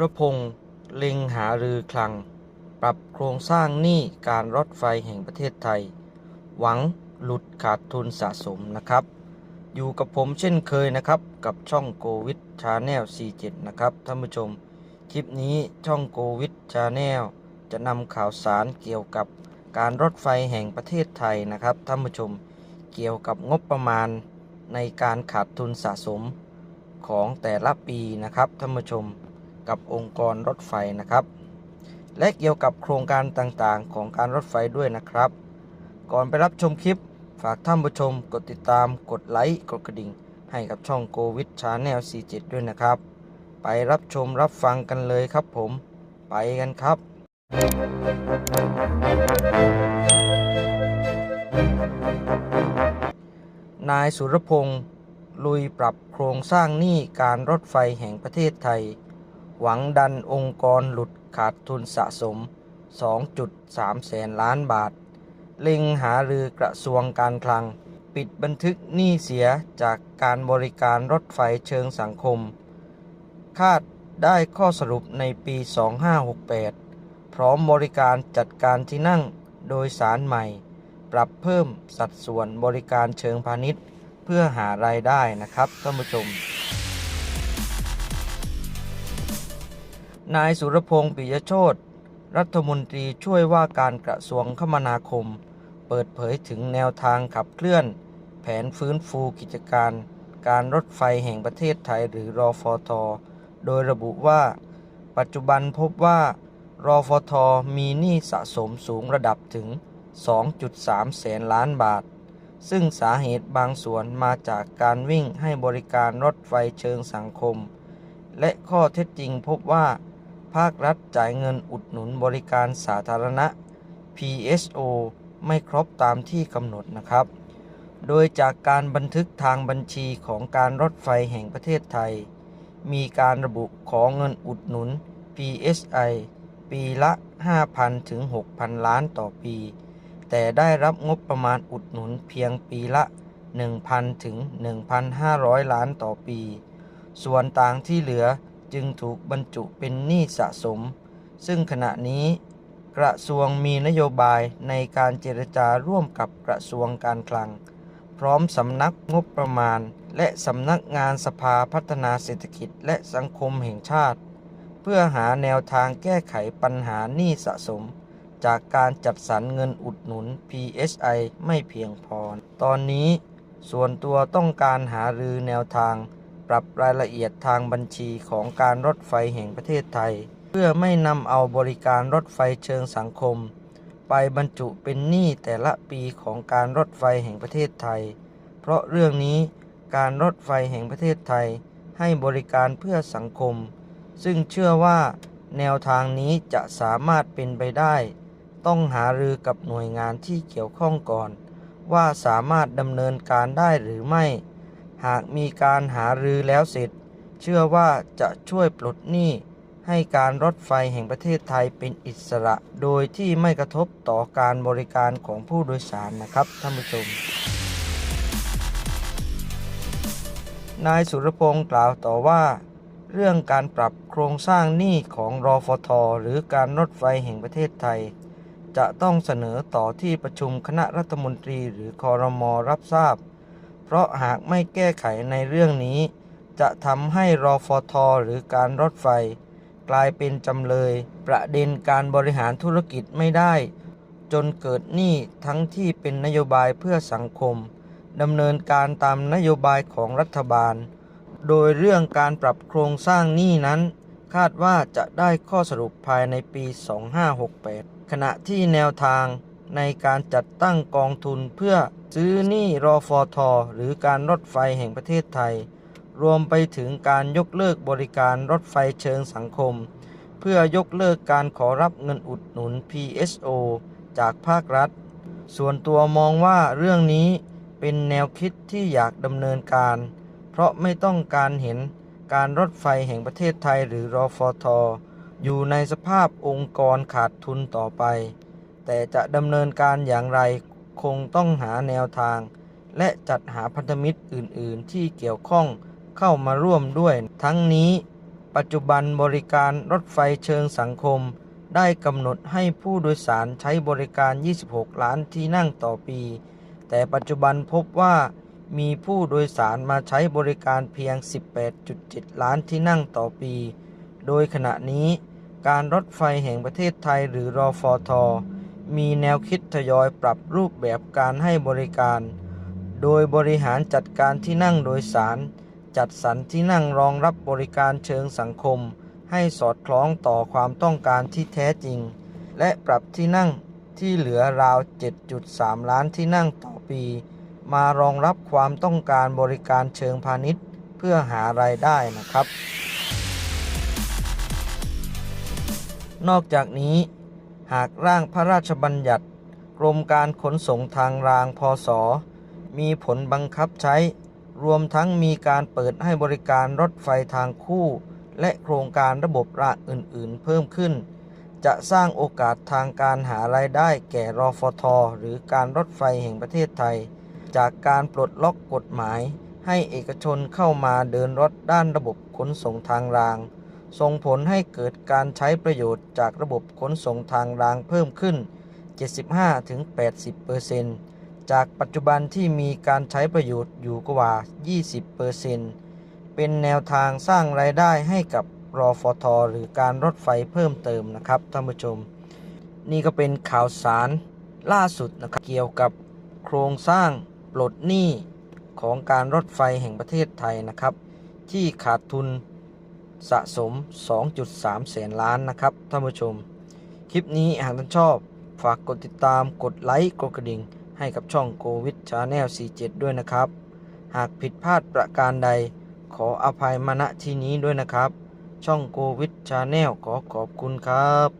รพงษ์เล็งหารือคลัง ปรับโครงสร้างหนี้การรถไฟแห่งประเทศไทย หวังหลุดขาดทุนสะสมนะครับ อยู่กับผมเช่นเคยนะครับ กับช่องโกวิดชาแนล 47 นะครับท่านผู้ชม คลิปนี้ช่องโกวิดชาแนลจะนำข่าวสารเกี่ยวกับการรถไฟแห่งประเทศไทยนะครับท่านผู้ชม เกี่ยวกับงบประมาณในการขาดทุนสะสมของแต่ละปีนะครับท่านผู้ชม กับองค์กรรถไฟนะครับ และเกี่ยวกับโครงการต่างๆ ของการรถไฟด้วยนะครับ ก่อนไปรับชมคลิปฝากท่านผู้ชมกดติดตามกดไลค์กดกระดิ่ง ให้กับช่องโกวิดชาแนล47 ด้วยนะครับ ไปรับชมรับฟังกันเลยครับผมไปกันครับนายสุรพงษ์ลุยปรับโครงสร้างหนี้การรถไฟแห่งประเทศไทย หวังดันองค์กรหลุดขาดทุนสะสม 2.3 แสนล้านบาท เล็งหารือกระทรวงการคลัง ปิดบันทึกหนี้เสียจากการบริการรถไฟเชิงสังคม คาดได้ข้อสรุปในปี 2568 พร้อมบริการจัดการที่นั่งโดยสารใหม่ ปรับเพิ่มสัดส่วนบริการเชิงพาณิชย์ เพื่อหารายได้นะครับท่านผู้ชม นายสุรพงษ์ปิยโชตรัฐมนตรีช่วยว่าการกระทรวงคมนาคม เปิดเผยถึงแนวทางขับเคลื่อน แผนฟื้นฟูกิจการ การรถไฟแห่งประเทศไทยหรือรอฟทโดยระบุว่า ปัจจุบันพบว่ารอฟทมีหนี้สะสมสูงระดับถึง 2.3 แสนล้านบาท ซึ่งสาเหตุบางส่วนมาจากการวิ่งให้บริการรถไฟเชิงสังคม และข้อเท็จจริงพบว่า ภาครัฐจ่ายเงินอุดหนุนบริการสาธารณะ PSO ไม่ครบตามที่กำหนดนะครับ โดยจากการบันทึกทางบัญชีของการรถไฟแห่งประเทศไทย มีการระบุของเงินอุดหนุน PSI ปีละ 5,000 ถึง 6,000 ล้านต่อปี แต่ได้รับงบประมาณอุดหนุนเพียงปีละ 1,000 ถึง 1,500 ล้านต่อปี ส่วนต่างที่เหลือ จึงถูกบรรจุเป็นหนี้สะสม ซึ่งขณะนี้กระทรวงมีนโยบายในการเจรจาร่วมกับกระทรวงการคลัง พร้อมสำนักงบประมาณ และสำนักงานสภาพัฒนาเศรษฐกิจและสังคมแห่งชาติ เพื่อหาแนวทางแก้ไขปัญหาหนี้สะสม จากการจัดสรรเงินอุดหนุน PSI ไม่เพียงพอ ตอนนี้ส่วนตัวต้องการหารือแนวทาง ปรับรายละเอียดทางบัญชีของการรถไฟแห่งประเทศไทย เพื่อไม่นำเอาบริการรถไฟเชิงสังคม ไปบรรจุเป็นหนี้แต่ละปีของการรถไฟแห่งประเทศไทย เพราะเรื่องนี้การรถไฟแห่งประเทศไทย ให้บริการเพื่อสังคม ซึ่งเชื่อว่า แนวทางนี้จะสามารถเป็นไปได้ ต้องหารือกับหน่วยงานที่เกี่ยวข้องก่อน ว่าสามารถดำเนินการได้หรือไม่ หากมีการหารือแล้วเสร็จ เชื่อว่าจะช่วยปลดหนี้ให้การรถไฟแห่งประเทศไทยเป็นอิสระ โดยที่ไม่กระทบต่อการบริการของผู้โดยสารนะครับท่านผู้ชม นายสุรพงศ์กล่าวต่อว่า เรื่องการปรับโครงสร้างหนี้ของรอฟท หรือการรถไฟแห่งประเทศไทย จะต้องเสนอต่อที่ประชุมคณะรัฐมนตรีหรือคอรมอรับทราบ เพราะหากไม่แก้ไขในเรื่องนี้ จะทำให้รอฟทหรือการรถไฟ กลายเป็นจำเลย ประเด็นการบริหารธุรกิจไม่ได้ จนเกิดหนี้ทั้งที่เป็นนโยบายเพื่อสังคมดำเนินการตามนโยบายของรัฐบาล โดยเรื่องการปรับโครงสร้างหนี้นั้น คาดว่าจะได้ข้อสรุปภายในปี 2568 ขณะที่แนวทางในการจัดตั้งกองทุนเพื่อ ซื้อหนี้รอฟอทอหรือการรถไฟแห่งประเทศไทย รวมไปถึงการยกเลิกบริการรถไฟเชิงสังคม เพื่อยกเลิกการขอรับเงินอุดหนุน PSO จากภาครัฐ ส่วนตัวมองว่าเรื่องนี้เป็นแนวคิดที่อยากดำเนินการ เพราะไม่ต้องการเห็นการรถไฟแห่งประเทศไทยหรือรอฟอทอยู่ในสภาพองค์กรขาดทุนต่อไป แต่จะดำเนินการอย่างไร คงต้องหาแนวทาง และจัดหาพันธมิตรอื่น ๆ ที่เกี่ยวข้องเข้ามาร่วมด้วย ทั้งนี้ ปัจจุบันบริการรถไฟเชิงสังคม ได้กำหนดให้ผู้โดยสารใช้บริการ 26 ล้านที่นั่งต่อปี แต่ปัจจุบันพบว่ามีผู้โดยสารมาใช้บริการเพียง 18.7 ล้านที่นั่งต่อปี โดยขณะนี้การรถไฟแห่งประเทศไทยหรือรอฟอทอ มีแนวคิดทยอยปรับรูปแบบการให้บริการ โดยบริหารจัดการที่นั่งโดยสาร จัดสรรที่นั่งรองรับบริการเชิงสังคม ให้สอดคล้องต่อความต้องการที่แท้จริง และปรับที่นั่งที่เหลือราว 7.3 ล้านที่นั่งต่อปี มารองรับความต้องการบริการเชิงพาณิชย์ เพื่อหารายได้นะครับ นอกจากนี้ หากร่างพระราชบัญญัติ กรมการขนส่งทางรางพศ มีผลบังคับใช้ รวมทั้งมีการเปิดให้บริการรถไฟทางคู่ และโครงการระบบรางอื่นๆ เพิ่มขึ้น จะสร้างโอกาสทางการหารายได้แก่รอฟทหรือการรถไฟแห่งประเทศไทย จากการปลดล็อกกฎหมาย ให้เอกชนเข้ามาเดินรถด้านระบบขนส่งทางราง ส่งผลให้เกิดการใช้ประโยชน์จากระบบขนส่งทางรางเพิ่มขึ้น 75-80%จากปัจจุบันที่มีการใช้ประโยชน์อยู่กว่า 20%เป็นแนวทางสร้างรายได้ให้กับรอฟอทหรือการรถไฟเพิ่มเติมนะครับท่านผู้ชม นี่ก็เป็นข่าวสารล่าสุดนะครับเกี่ยวกับโครงสร้างปลดหนี้ของการรถไฟแห่งประเทศไทยนะครับ ที่ขาดทุน สะสม 2.3 แสนล้านนะครับท่านผู้ชม คลิปนี้หากท่านชอบ ฝากกดติดตามกดไลค์กดกระดิ่ง ให้กับช่องโควิดชาแนล47 ด้วยนะครับ หากผิดพลาดประการใด ขออภัยมาณที่นี้ด้วยนะครับ ช่องโควิดชาแนลขอขอบคุณครับ